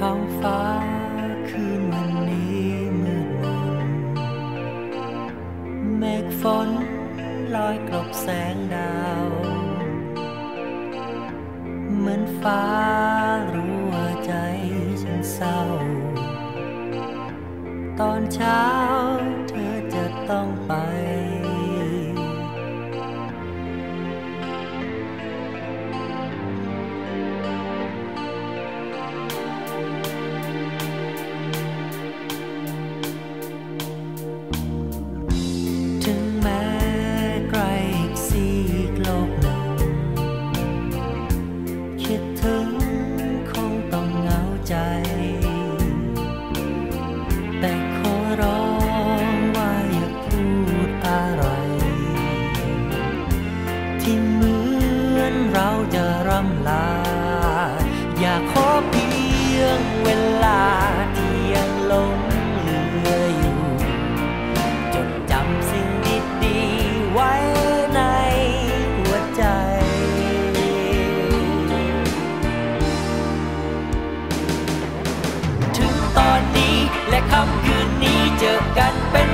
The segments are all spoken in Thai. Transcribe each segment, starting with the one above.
ท้องฟ้าคืนวันนี้มืดมนเมฆฝนลอยกลบแสงดาว เหมือนฟ้ารู้ว่าใจฉันเศร้า ตอนเช้าำคืนนี้เจอกันเป็น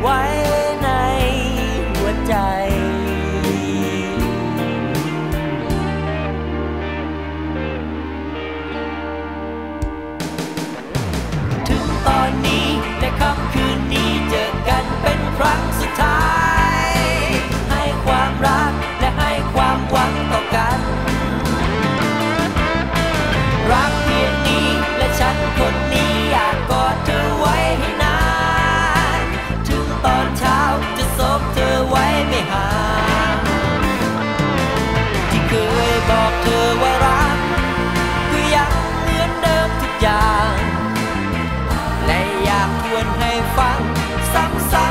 why bagunçar.